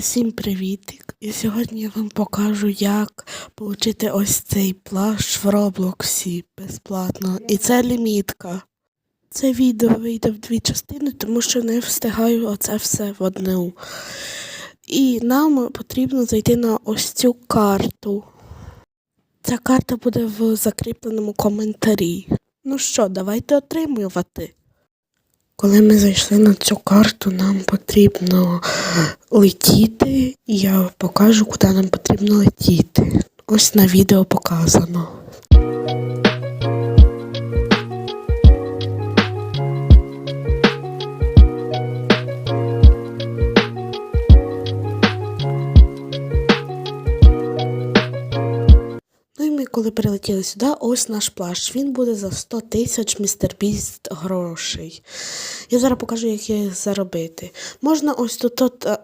Всім привітик! І сьогодні я вам покажу, як отримати ось цей плащ в Роблоксі безплатно. І це лімітка. Це відео вийде в дві частини, тому що не встигаю оце все в одну. І нам потрібно зайти на ось цю карту. Ця карта буде в закріпленому коментарі. Ну що, давайте отримувати. Коли ми зайшли на цю карту, нам потрібно летіти, і я покажу, куди нам потрібно летіти. Ось на відео показано. Коли прилетіли сюди, ось наш плащ. Він буде за 100 тисяч містербіст грошей. Я зараз покажу, як їх заробити. Можна ось тут також